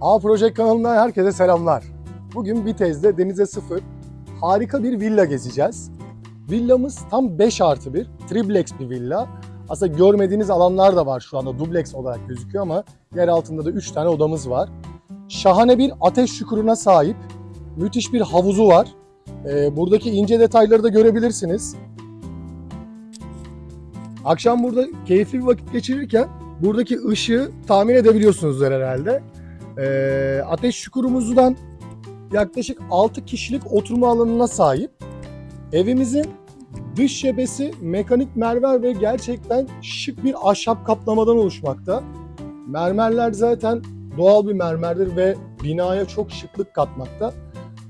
A Project kanalından herkese selamlar. Bugün Bitez'de denize sıfır harika bir villa gezeceğiz. Villamız tam 5 artı 1, triplex bir villa. Aslında görmediğiniz alanlar da var şu anda dubleks olarak gözüküyor ama yer altında da 3 tane odamız var. Şahane bir ateş çukuruna sahip, müthiş bir havuzu var. Ee, buradaki ince detayları da görebilirsiniz. Akşam burada keyifli bir vakit geçirirken buradaki ışığı tahmin edebiliyorsunuzdur herhalde. Ee, ateş çukurumuzdan yaklaşık 6 kişilik oturma alanına sahip. Evimizin dış şebesi mekanik mermer ve gerçekten şık bir ahşap kaplamadan oluşmakta. Mermerler zaten doğal bir mermerdir ve binaya çok şıklık katmakta.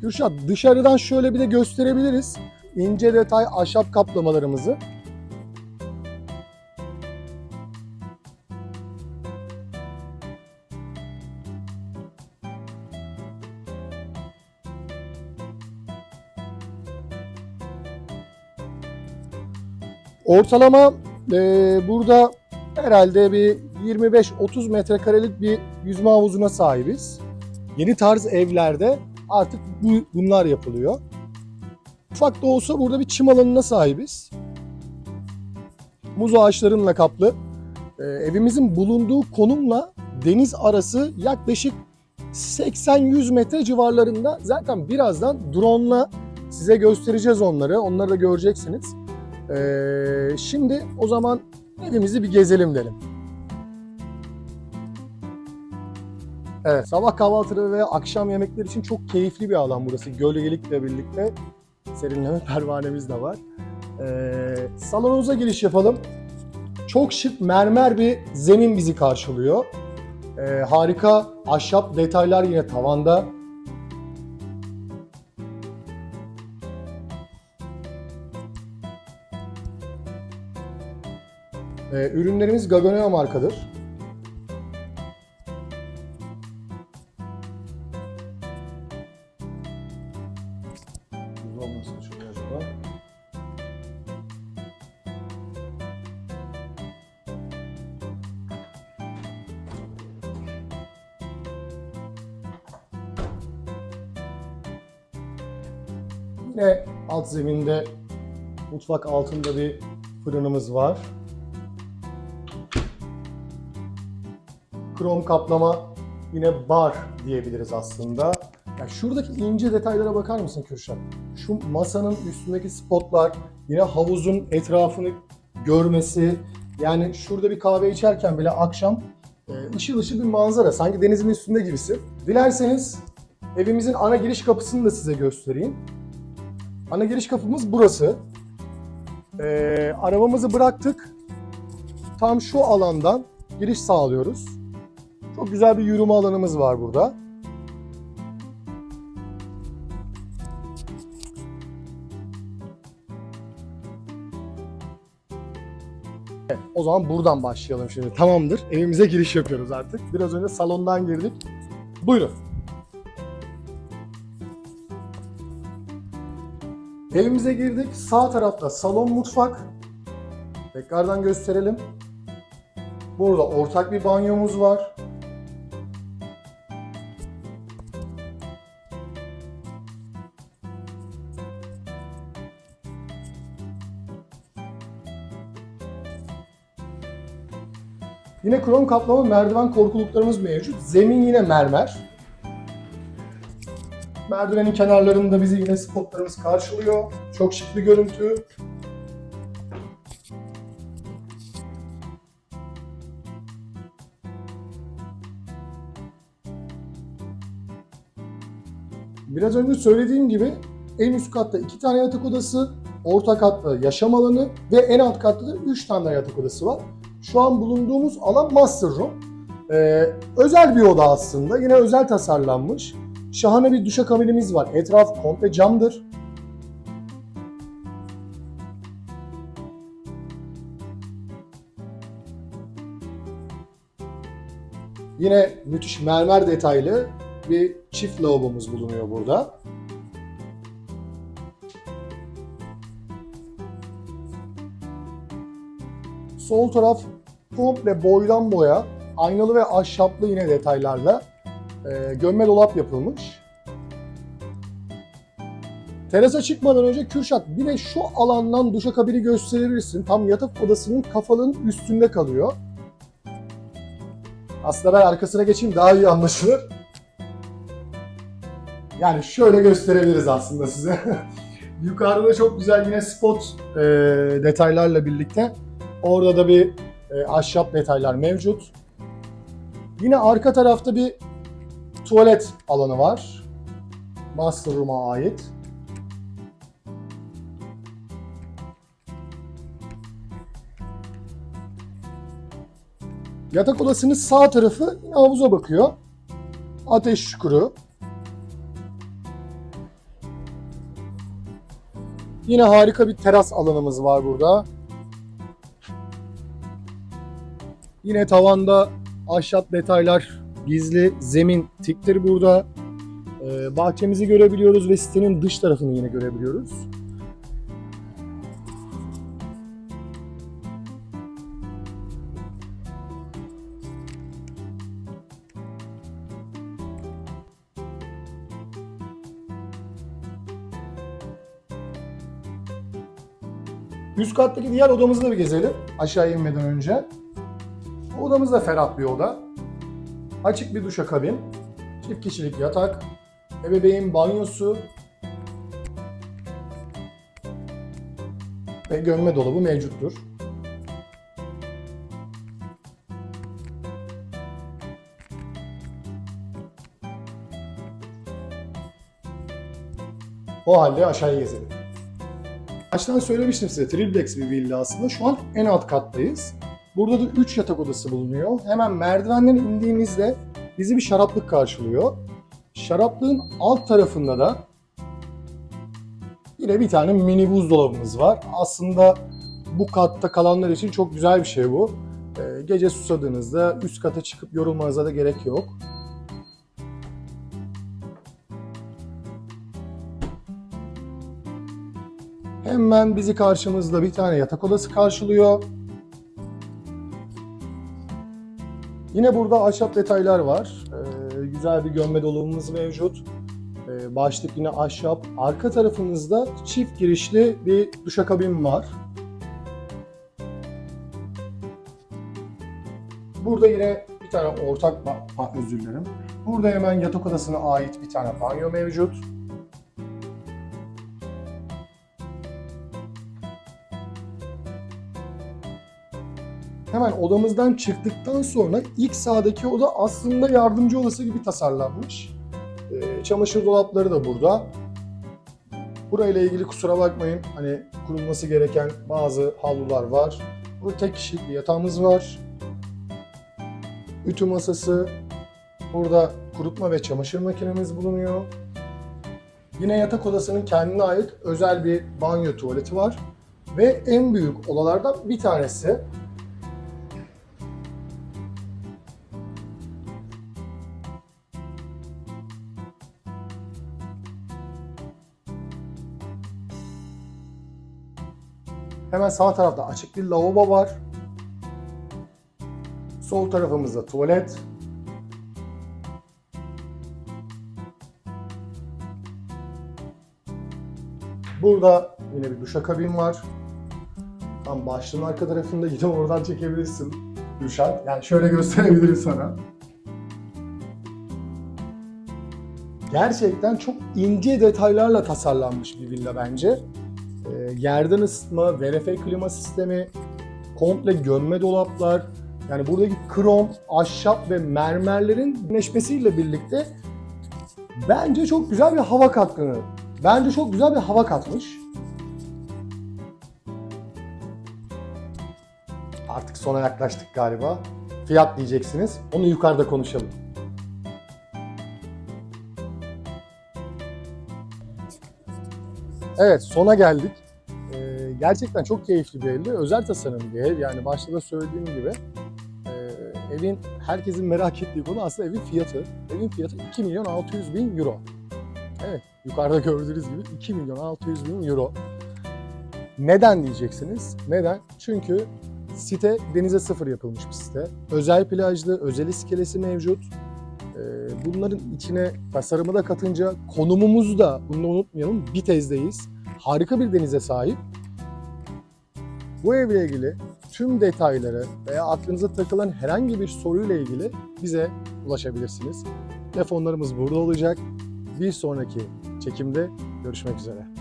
Kürşat dışarıdan şöyle bir de gösterebiliriz. İnce detay ahşap kaplamalarımızı. Ortalama e, burada herhalde bir 25-30 metrekarelik bir yüzme havuzuna sahibiz. Yeni tarz evlerde artık bu, bunlar yapılıyor. Ufak da olsa burada bir çim alanına sahibiz. Muz ağaçlarınla kaplı. E, evimizin bulunduğu konumla deniz arası yaklaşık 80-100 metre civarlarında. Zaten birazdan drone'la size göstereceğiz onları. Onları da göreceksiniz. Ee, şimdi o zaman evimizi bir gezelim dedim. Evet, sabah kahvaltıları ve akşam yemekleri için çok keyifli bir alan burası. Gölgelikle birlikte serinleme pervanemiz de var. Ee, salonumuza giriş yapalım. Çok şık mermer bir zemin bizi karşılıyor. Ee, harika ahşap detaylar yine tavanda. Ee, ürünlerimiz Gagoneo markadır. Acaba. Yine alt zeminde mutfak altında bir fırınımız var. Krom kaplama yine bar diyebiliriz aslında. Ya şuradaki ince detaylara bakar mısın Kürşat? Şu masanın üstündeki spotlar, yine havuzun etrafını görmesi. Yani şurada bir kahve içerken bile akşam e, ışıl ışıl bir manzara. Sanki denizin üstünde gibisin. Dilerseniz evimizin ana giriş kapısını da size göstereyim. Ana giriş kapımız burası. E, arabamızı bıraktık. Tam şu alandan giriş sağlıyoruz. Çok güzel bir yürüme alanımız var burada. O zaman buradan başlayalım şimdi. Tamamdır. Evimize giriş yapıyoruz artık. Biraz önce salondan girdik. Buyurun. Evimize girdik. Sağ tarafta salon mutfak. Tekrardan gösterelim. Burada ortak bir banyomuz var. Yine krom kaplama merdiven korkuluklarımız mevcut. Zemin yine mermer. Merdivenin kenarlarında bizi yine spotlarımız karşılıyor. Çok şık bir görüntü. Biraz önce söylediğim gibi en üst katta iki tane yatak odası, orta katta yaşam alanı ve en alt katta da üç tane yatak odası var. Şu an bulunduğumuz alan master room. Ee, özel bir oda aslında. Yine özel tasarlanmış. Şahane bir duşakabinimiz var. Etraf komple camdır. Yine müthiş mermer detaylı bir çift lavabomuz bulunuyor burada. Sol taraf komple boydan boya aynalı ve ahşaplı yine detaylarla e, gömme dolap yapılmış. Terasa çıkmadan önce Kürşat bir de şu alandan duşakabini gösterirsin. Tam yatak odasının kafalığın üstünde kalıyor. Aslında ben arkasına geçeyim daha iyi anlaşılır. Yani şöyle gösterebiliriz aslında size. Yukarıda çok güzel yine spot e, detaylarla birlikte. Orada da bir e, ahşap detaylar mevcut. Yine arka tarafta bir tuvalet alanı var. Master Room'a ait. Yatak odasının sağ tarafı havuza bakıyor. Ateş çukuru. Yine harika bir teras alanımız var burada. Yine tavanda ahşap detaylar, gizli zemin tikleri burada. Ee, bahçemizi görebiliyoruz ve sitenin dış tarafını yine görebiliyoruz. Üst kattaki diğer odamızı da bir gezelim aşağı inmeden önce. Odamız da ferah bir oda. Açık bir duşakabin, çift kişilik yatak, ebeveyn banyosu ve gömme dolabı mevcuttur. O halde aşağıya gezelim. Baştan söylemiştim size triplex bir villa aslında. Şu an en alt kattayız. Burada da 3 yatak odası bulunuyor. Hemen merdivenden indiğimizde bizi bir şaraplık karşılıyor. Şaraplığın alt tarafında da yine bir tane mini buzdolabımız var. Aslında bu katta kalanlar için çok güzel bir şey bu. Ee, Gece susadığınızda üst kata çıkıp yorulmanıza da gerek yok. Hemen bizi karşımızda bir tane yatak odası karşılıyor. Yine burada ahşap detaylar var. Ee, güzel bir gömme dolabımız mevcut. Ee, başlık yine ahşap. Arka tarafımızda çift girişli bir duşakabin var. Burada yine bir tane ortak, özür dilerim. Burada hemen yatak odasına ait bir tane banyo mevcut. Hemen odamızdan çıktıktan sonra ilk sağdaki oda aslında yardımcı odası gibi tasarlanmış. Ee, çamaşır dolapları da burada. Burayla ilgili kusura bakmayın. Hani kurulması gereken bazı havlular var. Burada tek kişilik bir yatağımız var. Ütü masası. Burada kurutma ve çamaşır makinemiz bulunuyor. Yine yatak odasının kendine ait özel bir banyo tuvaleti var. Ve en büyük odalardan bir tanesi Hemen sağ tarafta açık bir lavabo var. Sol tarafımızda tuvalet. Burada yine bir duşakabin var. Tam başlığın arka tarafında yine oradan çekebilirsin. Duşak. Yani şöyle gösterebilirim sana. Gerçekten çok ince detaylarla tasarlanmış bir villa bence. E, yerden ısıtma, VRF klima sistemi, komple gömme dolaplar, yani buradaki krom, ahşap ve mermerlerin birleşmesiyle birlikte bence çok güzel bir hava katkını, bence çok güzel bir hava katmış. Artık sona yaklaştık galiba. Fiyat diyeceksiniz. Onu yukarıda konuşalım. Evet sona geldik. Ee, gerçekten çok keyifli bir evdi. Özel tasarım bir ev. Yani başta da söylediğim gibi e, evin herkesin merak ettiği konu aslında evin fiyatı. Evin fiyatı 2 milyon 600 bin euro. Evet yukarıda gördüğünüz gibi 2 milyon 600 bin euro. Neden diyeceksiniz? Neden? Çünkü site denize sıfır yapılmış bir site. Özel plajlı, özel iskelesi mevcut. Ee, bunların içine tasarımı da katınca konumumuzu da bunu unutmayalım. Bitez'deyiz. Harika bir denize sahip. Bu evle ilgili tüm detayları veya aklınıza takılan herhangi bir soruyla ilgili bize ulaşabilirsiniz. Telefonlarımız burada olacak. Bir sonraki çekimde görüşmek üzere.